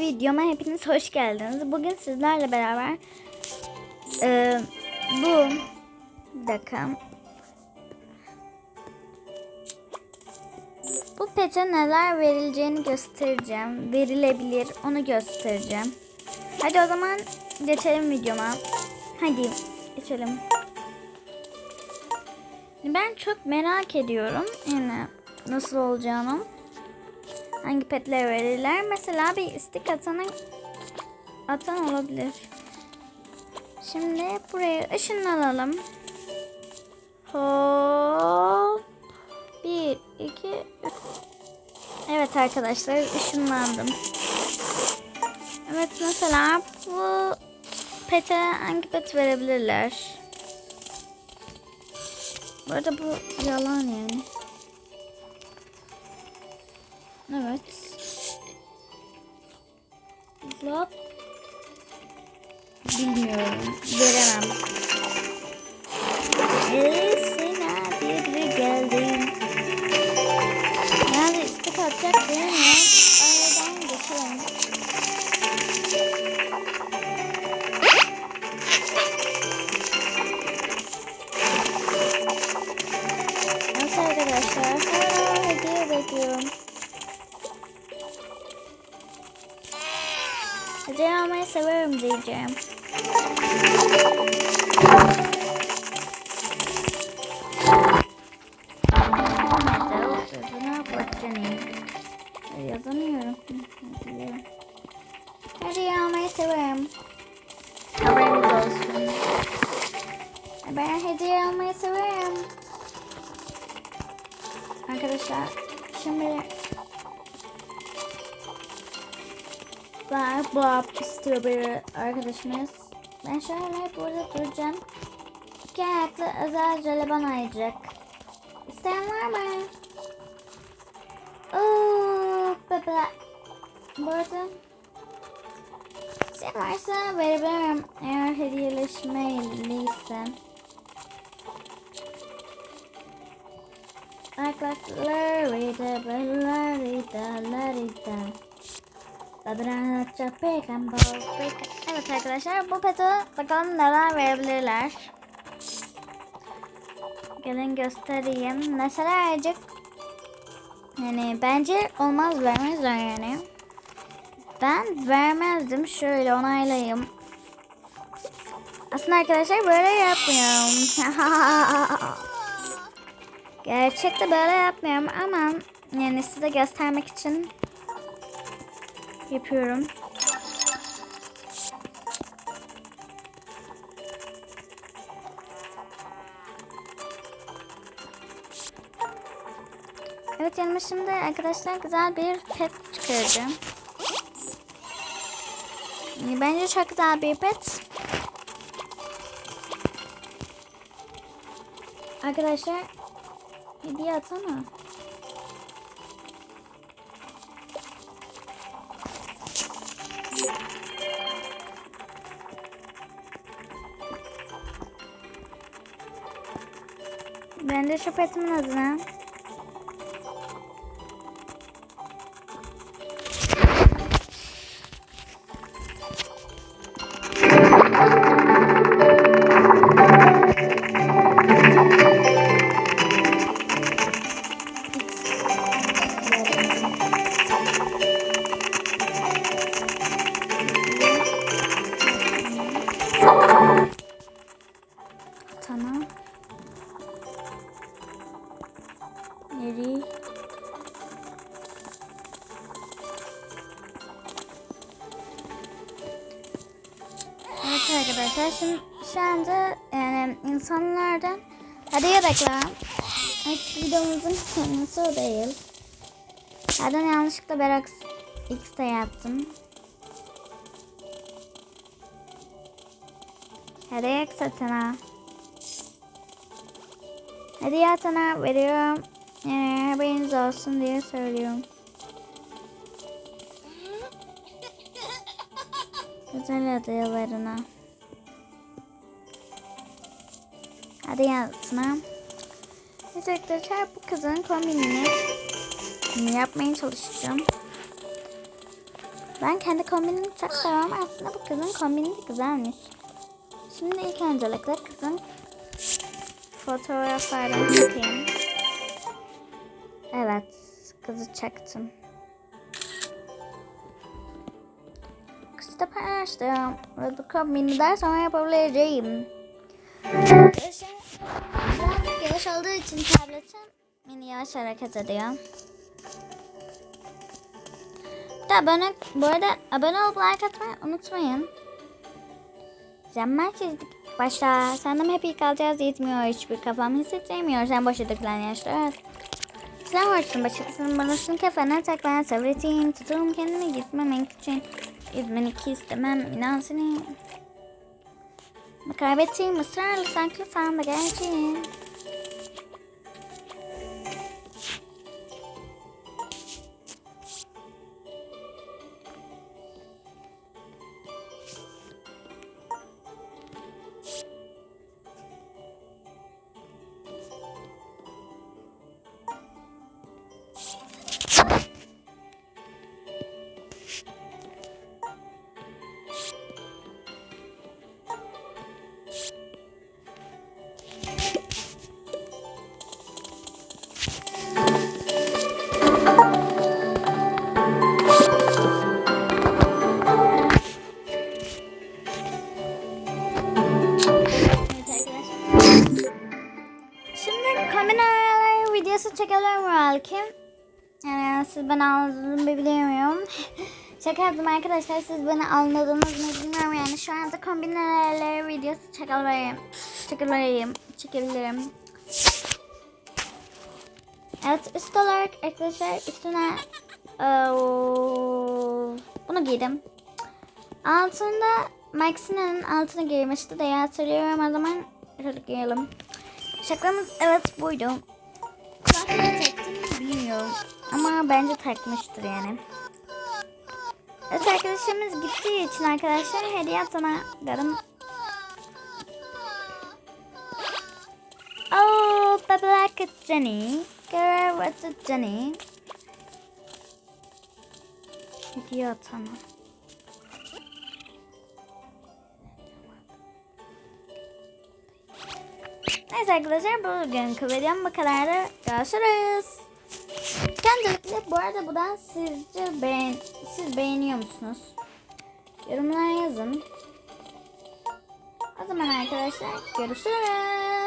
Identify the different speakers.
Speaker 1: Videoma hepiniz hoş geldiniz. Bugün sizlerle beraber e, bu bir dakika. Bu pete neler verileceğini göstereceğim. Verilebilir onu göstereceğim. Hadi o zaman geçelim videoma. Hadi geçelim. Ben çok merak ediyorum yani nasıl olacağını. Hangi petler verirler? Mesela bir istik atanı atan olabilir. Şimdi buraya ışınlanalım. Hop. Bir, iki, üç. Evet arkadaşlar ışınlandım. Evet mesela bu pete hangi pet verebilirler? Bu arada bu yalan yani. Evet. Zop. Bilmiyorum. Veremem. Eee diye biri geldi. Yani istek atacak değil mi? Hediye almayı severim diyeceğim. Yazamıyorum. Hediye. Hediye almayı severim. Haberiniz olsun. Ben hediye almayı severim. Arkadaşlar şimdi var Bob Strawberry arkadaşımız. Ben şöyle burada duracağım. İki ayaklı özel jöleben ayıracak. İsteyen var mı? Ooo bebe. Bu arada şey varsa verebilirim eğer like Larita, Larita, Larita. Labirentçe peygamber. Evet arkadaşlar bu peti bakalım neler verebilirler. Gelin göstereyim. Mesela verecek. Yani bence olmaz vermezler yani. Ben vermezdim. Şöyle onaylayayım. Aslında arkadaşlar böyle yapmıyorum. Gerçekte böyle yapmıyorum ama yani size göstermek için yapıyorum. Evet yanıma şimdi arkadaşlar güzel bir pet çıkaracağım. Bence çok güzel bir pet. Arkadaşlar hediye atsana. Ben de şu petimin adına. Arkadaşlar şimdi şu anda yani insanlardan bekliyorum. Artık videomuzun konusu o değil. Zaten yanlışlıkla Berax X'te yaptım. Hediye satana. Hediye sana veriyorum. Yani haberiniz olsun diye söylüyorum. Güzel hediyelerine. Hadi yansına. Neyse arkadaşlar bu kızın kombinini yapmaya çalışacağım. Ben kendi kombinimi çok seviyorum. Aslında bu kızın kombini de güzelmiş. Şimdi ilk öncelikle kızın fotoğraflardan bakayım. Evet, kızı çaktım. Kızı da paylaştım. Ve bu kombini daha sonra yapabileceğim. Arkadaşlar, yavaş olduğu için tabletim beni yavaş hareket ediyor. Da abone, bu arada abone olup like atmayı unutmayın. Zaman çizdik. Başla. Senden hep iyi kalacağız yetmiyor. Hiçbir kafam hissedemiyor. Sen boşa dökülen yaşlar. Sen varsın başkasının banasını kefene tek ben sabreteyim. Tuturum kendimi gitmemek için. Üzmen iki istemem. inan seni. Kaybettiğim ısrarlı sanki sen de videosu çekelim belki. Yani siz beni anladınız mı bilmiyorum. Şaka yaptım arkadaşlar siz beni anladınız mı bilmiyorum yani şu anda kombine araları videosu çekebilirim. Çekebilirim. Çekebilirim. Evet üst olarak arkadaşlar üstüne eee, bunu giydim. Altında Maxine'nin altını giymişti diye hatırlıyorum. O zaman şöyle giyelim. Şakamız evet buydu. Bilmiyorum. Ama bence takmıştır yani. Evet arkadaşımız gittiği için arkadaşlar hediye atana dedim. Oh, baby like Jenny. Girl, what's a Jenny? Hediye atana. Neyse arkadaşlar bugünkü videom bu kadardı. Görüşürüz. Öncelikle bu arada bu da sizce beğen siz beğeniyor musunuz? Yorumlara yazın. O zaman arkadaşlar görüşürüz.